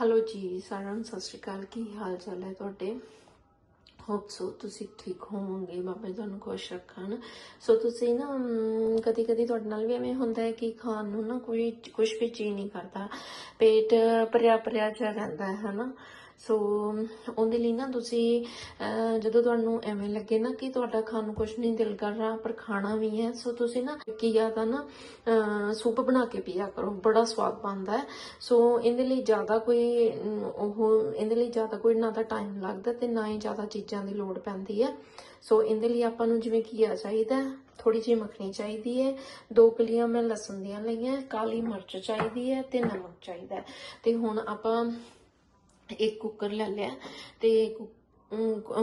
Hello ਜੀ, ਸਾਰਿਆਂ ਨੂੰ ਸਤਿ ਸ਼੍ਰੀ ਅਕਾਲ। ਕੀ ਹਾਲ ਚਾਲ ਹੈ ਤੁਹਾਡੇ? ਹੋਪ ਸੋ ਤੁਸੀਂ ਠੀਕ ਹੋਵੋਗੇ। ਬਾਬਾ ਜੀ ਤੁਹਾਨੂੰ ਖੁਸ਼ ਰੱਖਣ। ਸੋ ਤੁਸੀਂ ਨਾ ਕਦੀ ਕਦੀ ਤੁਹਾਡੇ ਨਾਲ ਵੀ ਐਵੇਂ ਹੁੰਦਾ ਹੈ ਕਿ ਖਾਣ ਨੂੰ ਨਾ ਕੋਈ ਕੁਝ ਵੀ ਜੀ ਨਹੀਂ ਕਰਦਾ। ਪੇਟ ਭਰਿਆ ਭਰਿਆ ਜਿਹਾ ਰਹਿੰਦਾ ਹੈ, ਹਨਾ? ਸੋ, ਉਹਦੇ ਲਈ ਨਾ ਤੁਸੀਂ ਜਦੋਂ ਤੁਹਾਨੂੰ ਐਵੇਂ ਲੱਗੇ ਨਾ ਕਿ ਤੁਹਾਡਾ ਖਾਣ ਨੂੰ ਕੁਝ ਨਹੀਂ ਦਿਲ ਕਰ ਰਿਹਾ, ਪਰ ਖਾਣਾ ਵੀ ਹੈ, ਸੋ ਤੁਸੀਂ ਨਾ ਕੀ ਦਾ ਨਾ ਸੂਪ ਬਣਾ ਕੇ ਪੀਆ ਕਰੋ, ਬੜਾ ਸਵਾਦ ਬਣਦਾ ਹੈ ਸੋ, ਇਹਦੇ ਲਈ ਜ਼ਿਆਦਾ ਕੋਈ, ਉਹ, ਇਹਦੇ ਲਈ ਜ਼ਿਆਦਾ ਕੋਈ ਨਾ ਤਾਂ ਟਾਈਮ ਲੱਗਦਾ ਤੇ ਨਾ ਹੀ ਜ਼ਿਆਦਾ ਚੀਜ਼ਾਂ ਦੀ ਲੋੜ ਪੈਂਦੀ ਹੈ ਸੋ, ਇਹਦੇ ਲਈ ਆਪਾਂ ਨੂੰ ਜਿਵੇਂ ਕੀਆ ਚਾਹੀਦਾ ਥੋੜੀ ਜਿਹੀ ਮੱਖਣੀ ਚਾਹੀਦੀ ਹੈ, ਦੋ ਕਲੀਆਂ ਮੈਂ ਲਸਣ ਦੀਆਂ ਲਈਆਂ, ਕਾਲੀ ਮਿਰਚ ਚਾਹੀਦੀ ਹੈ ਤੇ ਨਮਕ ਚਾਹੀਦਾ ਹੈ। ਤੇ ਹੁਣ ਆਪਾਂ ਇੱਕ ਕੁੱਕਰ ਲੈ ਲਿਆ ਤੇ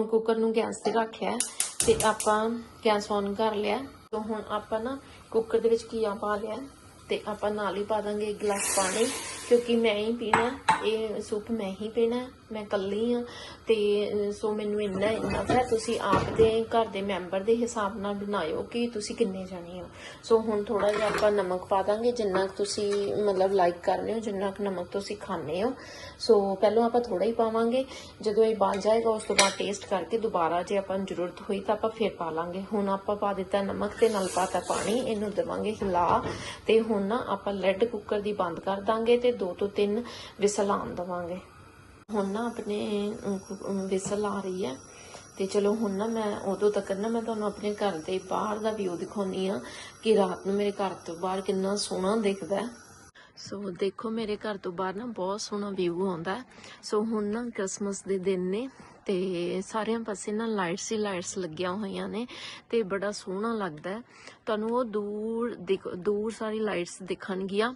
ਕੁੱਕਰ ਨੂੰ ਗੈਸ ਤੇ ਰੱਖਿਆ ਤੇ ਆਪਾਂ ਗੈਸ ਔਨ ਕਰ ਲਿਆ। ਤਾਂ ਹੁਣ ਆਪਾਂ ਨਾ ਕੁੱਕਰ ਦੇ ਵਿੱਚ ਕੀਆ ਪਾ ਲਿਆ ਤੇ ਆਪਾਂ ਨਾਲ ਹੀ ਪਾ ਦਾਂਗੇ ਇੱਕ ਗਲਾਸ ਪਾਣੀ। ਕਿਉਂਕਿ ਮੈਂ ਹੀ ਪੀਣਾ, ਇਹ ਸੂਪ ਮੈਂ ਹੀ ਪੀਣਾ, ਮੈਂ ਇਕੱਲੀ ਆ ਤੇ ਸੋ ਮੈਨੂੰ ਇੰਨਾ ਇੰਨਾ ਹੈ, ਤੁਸੀਂ ਆਪ ਦੇ ਘਰ ਦੇ ਮੈਂਬਰ ਦੇ ਹਿਸਾਬ ਨਾਲ ਬਣਾਇਓ ਕਿ ਤੁਸੀਂ ਕਿੰਨੇ ਜਾਣੇ ਹੋ। ਸੋ ਹੁਣ ਥੋੜਾ ਜਿਹਾ ਆਪਾਂ ਨਮਕ ਪਾ ਦਾਂਗੇ, ਜਿੰਨਾ ਕੁ ਤੁਸੀਂ ਮਤਲਬ ਲਾਈਕ ਕਰਦੇ ਹੋ, ਜਿੰਨਾ ਕੁ ਨਮਕ ਤੁਸੀਂ ਖਾਂਦੇ ਹੋ। ਸੋ ਪਹਿਲਾਂ ਆਪਾਂ ਥੋੜਾ ਹੀ ਪਾਵਾਂਗੇ, ਜਦੋਂ ਇਹ ਬਣ ਜਾਏਗਾ, ਉਸ ਤੋਂ ਬਾਅਦ ਟੇਸਟ ਕਰਕੇ ਦੁਬਾਰਾ ਜੇ ਆਪਾਂ ਨੂੰ ਜ਼ਰੂਰਤ ਹੋਈ ਤਾਂ ਆਪਾਂ ਫੇਰ ਪਾ ਲਾਂਗੇ। ਹੁਣ ਆਪਾਂ ਪਾ ਦਿੱਤਾ ਨਮਕ ਤੇ ਨਾਲ ਪਾਤਾ ਪਾਣੀ, ਇਹਨੂੰ ਦੇਵਾਂਗੇ ਹਿਲਾ ਤੇ ਹੁਣ ਨਾ ਆਪਾਂ ਲੈਡ ਕੁੱਕਰ ਦੀ ਬੰਦ ਕਰ ਦਾਂਗੇ ਤੇ ਦੋ ਤੋਂ ਤਿੰਨ ਵਿਸਲ ਆਉਣ ਦੇਵਾਂਗੇ। ਹੁਣ ਨਾ ਆਪਣੇ ਵਿਸਲ ਆ ਰਹੀ ਹੈ। ਤੇ ਚਲੋ ਹੁਣ ਨਾ ਮੈਂ ਉਦੋਂ ਤੱਕ ਨਾ ਮੈਂ ਤੁਹਾਨੂੰ ਆਪਣੇ ਘਰ ਦੇ ਬਾਹਰ ਦਾ ਵਿਊ ਦਿਖਾਉਣੀ ਆ ਕਿ ਰਾਤ ਨੂੰ ਮੇਰੇ ਘਰ ਤੋਂ ਬਾਹਰ ਕਿੰਨਾ ਸੋਹਣਾ ਦਿਖਦਾ ਹੈ। ਸੋ ਦੇਖੋ ਮੇਰੇ ਘਰ ਤੋਂ ਬਾਹਰ ਨਾ ਬਹੁਤ ਸੋਹਣਾ ਵਿਊ ਆਉਂਦਾ ਸੋ ਹੁਣ ਨਾ ਕ੍ਰਿਸਮਸ ਦੇ ਦਿਨ ਨੇ ਤੇ ਸਾਰਿਆਂ ਪਾਸੇ ਨਾ ਲਾਈਟਸ ਹੀ ਲਾਈਟਸ ਲੱਗੀਆਂ ਹੋਈਆਂ ਨੇ ਤੇ ਬੜਾ ਸੋਹਣਾ ਲੱਗਦਾ ਤੁਹਾਨੂੰ ਉਹ ਦੂਰ ਦਿਖ- ਦੂਰ ਸਾਰੀ ਲਾਈਟਸ ਦਿਖਣਗੀਆਂ।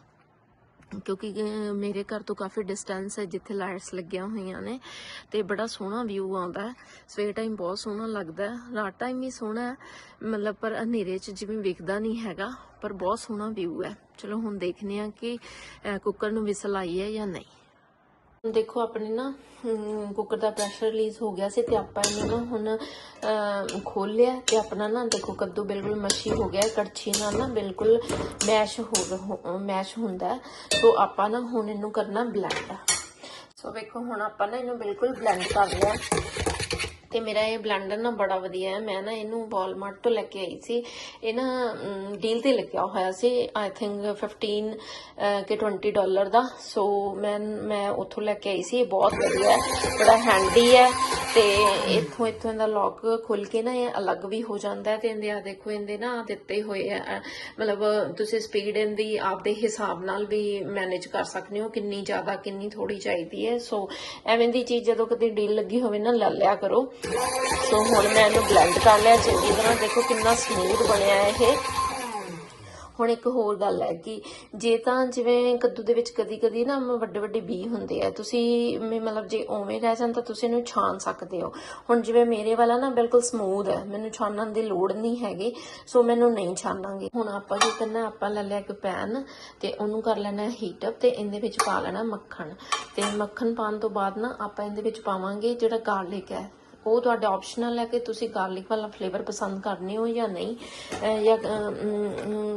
ਕਿਉਂਕਿ ਮੇਰੇ ਘਰ ਤੋਂ ਕਾਫੀ ਡਿਸਟੈਂਸ ਹੈ ਜਿੱਥੇ ਲਾਈਟਸ ਲੱਗੀਆਂ ਹੋਈਆਂ ਨੇ ਤੇ ਬੜਾ ਸੋਹਣਾ ਵਿਊ ਆਉਂਦਾ ਹੈ। ਸਵੇਰ ਟਾਈਮ ਬਹੁਤ ਸੋਹਣਾ ਲੱਗਦਾ ਰਾਤ ਟਾਈਮ ਵੀ ਸੋਹਣਾ ਮਤਲਬ ਪਰ ਹਨੇਰੇ 'ਚ ਜਿਵੇਂ ਵਿਖਦਾ ਨਹੀਂ ਹੈਗਾ, ਪਰ ਬਹੁਤ ਸੋਹਣਾ ਵਿਊ ਹੈ। ਚਲੋ ਹੁਣ ਦੇਖਨੇ ਆ ਕਿ ਕੁੱਕਰ ਨੂੰ ਵਿਸਲ ਆਈ ਹੈ ਜਾਂ ਨਹੀਂ। ਦੇਖੋ ਆਪਣੇ ਨਾ ਕੁੱਕਰ ਦਾ ਪ੍ਰੈਸ਼ਰ ਰਿਲੀਜ਼ ਹੋ ਗਿਆ ਸੀ ਤੇ ਆਪਾਂ ਇਹਨੂੰ ਨਾ ਹੁਣ ਅਹ, ਖੋਲ ਲਿਆ ਤੇ ਆਪਣਾ ਨਾ ਦੇਖੋ ਕੱਦੂ ਬਿਲਕੁਲ ਮੱਛੀ ਹੋ ਗਿਆ ਕੜਛੀ ਨਾਲ ਨਾ ਬਿਲਕੁਲ ਮੈਸ਼ ਹੋ ਮੈਸ਼ ਹੁੰਦਾ ਸੋ ਆਪਾਂ ਨਾ ਹੁਣ ਇਹਨੂੰ ਕਰਨਾ ਬਲੈਂਡ ਸੋ ਵੇਖੋ ਹੁਣ ਆਪਾਂ ਨਾ ਇਹਨੂੰ ਬਿਲਕੁਲ ਬਲੈਂਡ ਕਰ ਲਿਆ। ਤੇ ਮੇਰਾ ਇਹ ਬਲੈਂਡਰ ਨਾ ਬੜਾ ਵਧੀਆ ਹੈ। ਮੈਂ ਨਾ ਇਹਨੂੰ ਵਾਲਮਾਰਟ ਤੋਂ ਲੈ ਕੇ ਆਈ ਸੀ। ਇਹ ਨਾ ਡੀਲ ਤੇ ਲੱਗਿਆ ਹੋਇਆ ਸੀ। ਆਈ ਥਿੰਕ 15 ਅਹ, ਕਿ 20 ਡਾਲਰ ਦਾ। ਸੋ ਮੈਂ ਮੈਂ ਉੱਥੋਂ ਲੈ ਕੇ ਆਈ ਸੀ। ਇਹ ਬਹੁਤ ਵਧੀਆ ਹੈ। ਬੜਾ ਹੈਂਡੀ ਹੈ। ਤੇ ਇੱਥੋਂ ਇੱਥੋਂ ਦਾ ਲੌਕ ਖੁੱਲ ਕੇ ਨਾ ਇਹ ਅਲੱਗ ਵੀ ਹੋ ਜਾਂਦਾ ਹੈ। ਤੇ ਇਹਦੇ ਆ ਦੇਖੋ ਇਹਦੇ ਨਾ ਦਿੱਤੇ ਹੋਏ ਆ ਮਤਲਬ ਤੁਸੀਂ ਸਪੀਡ ਇਹਦੀ ਆਪਦੇ ਹਿਸਾਬ ਨਾਲ ਵੀ ਮੈਨੇਜ ਕਰ ਸਕਦੇ ਹੋ। ਕਿੰਨੀ ਜ਼ਿਆਦਾ ਕਿੰਨੀ ਥੋੜੀ ਚਾਹੀਦੀ ਹੈ। ਸੋ ਐਵੇਂ ਦੀ ਚੀਜ਼ ਜਦੋਂ ਕਦੇ ਡੀਲ ਲੱਗੀ ਹੋਵੇ ਨਾ ਲੈ ਲਿਆ ਕਰੋ। ਸੋ ਹੁਣ ਮੈਂ ਇਹਨੂੰ ਬਲੈਂਡ ਕਰ ਲਿਆ ਚੰਗੀ ਤਰ੍ਹਾਂ ਦੇਖੋ ਕਿੰਨਾ ਸਮੂਥ ਬਣਿਆ ਹੈ ਇਹ। ਹੁਣ ਇੱਕ ਹੋਰ ਗੱਲ ਹੈ ਕਿ ਜੇ ਤਾਂ ਜਿਵੇਂ ਕੱਦੂ ਦੇ ਵਿੱਚ ਕਦੀ ਕਦੀ ਨਾ ਵੱਡੇ ਵੱਡੇ ਬੀ ਹੁੰਦੇ ਆ, ਤੁਸੀਂ ਮ- ਮਤਲਬ ਜੇ ਉਵੇਂ ਰਹਿ ਜਾਣ ਤਾਂ ਤੁਸੀਂ ਇਹਨੂੰ ਛਾਣ ਸਕਦੇ ਹੋ। ਹੁਣ ਜਿਵੇਂ ਮੇਰੇ ਵਾਲਾ ਨਾ ਬਿਲਕੁਲ ਸਮੂਥ ਹੈ, ਮੈਨੂੰ ਛਾਣਨ ਦੀ ਲੋੜ ਨਹੀਂ ਹੈਗੀ, ਸੋ ਮੈਨੂੰ ਨਹੀਂ ਛਾਣਾਂਗੇ। ਹੁਣ ਆਪਾਂ ਕੀ ਕਰਨਾ, ਆਪਾਂ ਲੈ ਲਿਆ ਇੱਕ ਪੈਨ ਤੇ ਉਹਨੂੰ ਕਰ ਲੈਣਾ ਹੀਟ ਅਪ ਤੇ ਇਹਦੇ ਵਿੱਚ ਪਾ ਲੈਣਾ ਮੱਖਣ। ਤੇ ਮੱਖਣ ਪਾਉਣ ਤੋਂ ਬਾਅਦ ਨਾ ਆਪਾਂ ਇਹਦੇ ਵਿੱਚ ਪਾਵਾਂਗੇ ਜਿਹੜਾ ਗਾਰਲਿਕ ਹੈ। ਉਹ ਤੁਹਾਡਾ ਆਪਸ਼ਨਲ ਹੈ ਕਿ ਤੁਸੀਂ ਗਾਰਲਿਕ ਵਾਲਾ ਫਲੇਵਰ ਪਸੰਦ ਕਰਨੇ ਹੋ ਜਾਂ ਨਹੀਂ ਜਾਂ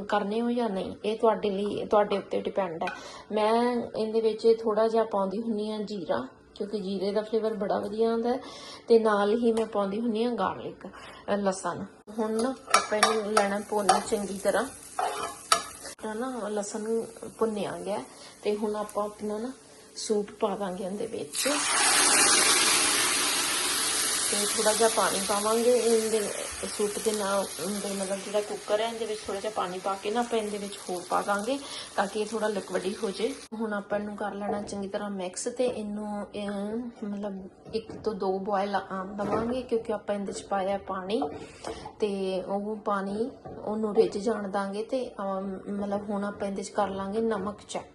ਕਰਨੇ ਹੋ ਜਾਂ ਨਹੀਂ, ਇਹ ਤੁਹਾਡੇ ਲਈ, ਤੁਹਾਡੇ ਉੱਤੇ ਡਿਪੈਂਡ ਹੈ। ਮੈਂ ਇਹਦੇ ਵਿੱਚ ਥੋੜਾ ਜਿਹਾ ਪਾਉਂਦੀ ਹੁੰਨੀ ਆ ਜੀਰਾ, ਕਿਉਂਕਿ ਜੀਰੇ ਦਾ ਫਲੇਵਰ ਬੜਾ ਵਧੀਆ ਆਉਂਦਾ ਹੈ, ਤੇ ਨਾਲ ਹੀ ਮੈਂ ਪਾਉਂਦੀ ਹੁੰਨੀ ਆ ਗਾਰਲਿਕ ਲਸਣ। ਹੁਣ ਨਾ ਆਪਾਂ ਇਹਨੂੰ ਲੈਣਾ ਭੁੰਨ ਚੰਗੀ ਤਰ੍ਹਾਂ। ਤਾਂ ਨਾ ਲਸਣ ਭੁੰਨਿਆ ਗਿਆ ਤੇ ਹੁਣ ਆਪਾਂ ਆਪਣਾ ਨਾ ਸੂਪ ਪਾ ਦਾਂਗੇ ਇਹਦੇ ਵਿੱਚ। ਤੇ ਥੋੜਾ ਜਿਹਾ ਪਾਣੀ ਪਾਵਾਂਗੇ, ਇਹਦੇ ਸੂਪ ਦੇ ਨਾਲ ਇਹਦੇ ਮਤਲਬ ਜਿਹੜਾ ਕੁੱਕਰ ਹੈ, ਇਹਦੇ ਵਿੱਚ ਥੋੜਾ ਜਿਹਾ ਪਾਣੀ ਪਾ ਕੇ ਨਾ ਆਪਾਂ ਇਹਦੇ ਵਿੱਚ ਹੋਰ ਪਾ ਦਾਂਗੇ ਤਾਂ ਕਿ ਇਹ ਥੋੜਾ ਲਿਕਵਿਡੀ ਹੋ ਜੇ ਹੁਣ ਆਪਾਂ ਇਹਨੂੰ ਕਰ ਲੈਣਾ ਚੰਗੀ ਤਰ੍ਹਾਂ ਮਿਕਸ ਤੇ ਇਹਨੂੰ ਮਤਲਬ ਇੱਕ ਤੋਂ ਦੋ ਬੋਇਲ ਆਮ ਦਵਾਂਗੇ ਕਿਉਂਕਿ ਆਪਾਂ ਇਹਦੇ ਵਿੱਚ ਪਾਇਆ ਪਾਣੀ ਤੇ ਉਹ ਪਾਣੀ ਉਹਨੂੰ ਰਿੱਝ ਜਾਣ ਦਾਂਗੇ ਤੇ ਮਤਲਬ ਹੁਣ ਆਪਾਂ ਇਹਦੇ ਵਿੱਚ ਕਰ ਲਾਂਗੇ ਨਮਕ ਚੈੱਕ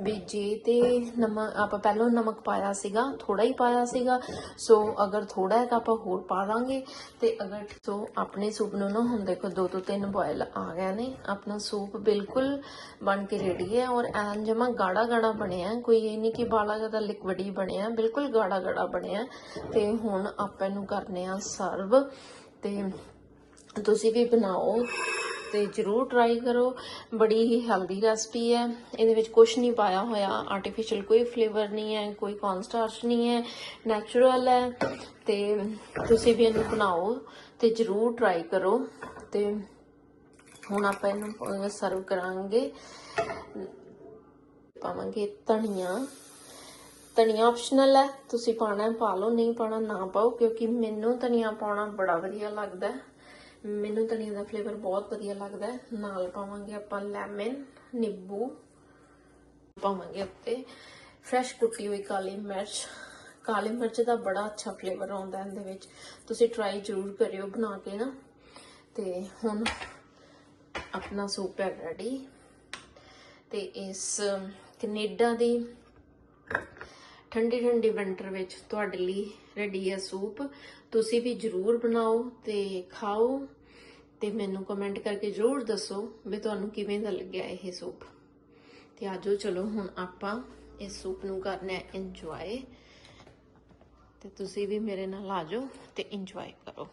ਵੀ ਜੇ ਤੇ ਨਮਕ, ਆਪਾਂ ਪਹਿਲਾਂ ਨਮਕ ਪਾਇਆ ਸੀਗਾ ਥੋੜਾ ਹੀ ਪਾਇਆ ਸੀਗਾ, ਸੋ ਅਗਰ ਥੋੜਾ ਹੈ ਆਪਾਂ ਹੋਰ ਪਾ ਦਾਂਗੇ। ਤੇ ਅਗਰ ਸੋ ਆਪਣੇ ਸੂਪ ਨੂੰ ਨਾ, ਹੁਣ ਦੇਖੋ ਦੋ ਤੋਂ ਤਿੰਨ ਬੋਇਲ ਆ ਗਏ ਨੇ। ਆਪਣਾ ਸੂਪ ਬਿਲਕੁਲ ਬਣ ਕੇ ਰੈਡੀ ਹੈ ਔਰ ਐਨ ਜਮਾ ਗਾੜਾ ਗਾੜਾ ਬਣਿਆ। ਕੋਈ ਇਹ ਨਹੀਂ ਕਿ ਬਾਲਾ ਜ਼ਿਆਦਾ ਲਿਕਵਿਡ ਹੀ ਬਣਿਆ, ਬਿਲਕੁਲ ਗਾੜਾ ਗਾੜਾ ਬਣਿਆ। ਤੇ ਹੁਣ ਆਪਾਂ ਇਹਨੂੰ ਕਰਨੇ ਆ ਸਰਵ ਤੇ ਤੁਸੀਂ ਵੀ ਬਣਾਓ। ਤੇ ਜਰੂਰ ਟਰਾਈ ਕਰੋ। ਬੜੀ ਹੀ ਹੈਲਦੀ ਰੈਸਪੀ ਹੈ। ਇਹਦੇ ਵਿੱਚ ਕੁਝ ਨਹੀਂ ਪਾਇਆ ਹੋਇਆ। ਆਰਟੀਫੀਸ਼ੀਅਲ ਕੋਈ ਫਲੇਵਰ ਨਹੀਂ ਹੈ, ਕੋਈ ਕੌਨਸਟਾਰਚ ਨਹੀਂ ਹੈ। ਨੈਚੁਰਲ ਹੈ। ਤੇ ਤੁਸੀਂ ਵੀ ਇਹਨੂੰ ਬਣਾਓ ਤੇ ਜਰੂਰ ਟਰਾਈ ਕਰੋ। ਤੇ ਹੁਣ ਆਪਾਂ ਇਹਨੂੰ ਸਰਵ ਕਰਾਂਗੇ। ਪਾਵਾਂਗੇ ਧਨੀਆ। ਧਨੀਆ ਆਪਸ਼ਨਲ ਹੈ। ਤੁਸੀਂ ਪਾਣਾ ਪਾ ਲਓ। ਨਹੀਂ ਪਾਣਾ ਨਾ ਪਾਓ। ਕਿਉਂਕਿ ਮੈਨੂੰ ਧਨੀਆ ਪਾਉਣਾ ਬੜਾ ਵਧੀਆ ਲੱਗਦਾ ਹੈ। ਮੈਨੂੰ ਧਨੀਆ ਦਾ ਫਲੇਵਰ ਬਹੁਤ ਵਧੀਆ ਲੱਗਦਾ ਹੈ। ਨਾਲ ਪਾਵਾਂਗੇ ਆਪਾਂ ਲੈਮਨ ਨਿੰਬੂ, ਪਾਵਾਂਗੇ ਉੱਤੇ ਫਰੈਸ਼ ਕੁੱਟੀ ਹੋਈ ਕਾਲੀ ਮਿਰਚ। ਕਾਲੀ ਮਿਰਚ ਦਾ ਬੜਾ ਅੱਛਾ ਫਲੇਵਰ ਆਉਂਦਾ ਇਹਦੇ ਵਿੱਚ। ਤੁਸੀਂ ਟਰਾਈ ਜ਼ਰੂਰ ਕਰਿਓ ਬਣਾ ਕੇ ਨਾ। ਤੇ ਹੁਣ ਆਪਣਾ ਸੂਪ ਹੈ ਰੈਡੀ ਤੇ ਇਸ, ਕੈਨੇਡਾ ਦੀ ਠੰਡੀ ਠੰਡੀ ਵਿੰਟਰ ਵਿੱਚ ਤੁਹਾਡੇ ਲਈ ਰੈਡੀ ਹੈ ਸੂਪ। ਤੁਸੀਂ ਵੀ ਜਰੂਰ ਬਣਾਓ ਤੇ ਖਾਓ। ਤੇ ਮੈਨੂੰ ਕਮੈਂਟ ਕਰਕੇ ਜਰੂਰ ਦੱਸੋ ਵੀ ਤੁਹਾਨੂੰ ਕਿਵੇਂ ਦਾ ਲੱਗਿਆ ਇਹ ਸੂਪ। ਤੇ ਆਜੋ ਚਲੋ, ਹੁਣ ਆਪਾਂ ਇਸ ਸੂਪ ਨੂੰ ਕਰਨਾ ਹੈ ਇੰਜੋਏ ਤੇ ਤੁਸੀਂ ਵੀ ਮੇਰੇ ਨਾਲ ਆਜੋ ਤੇ ਇੰਜੋਏ ਕਰੋ।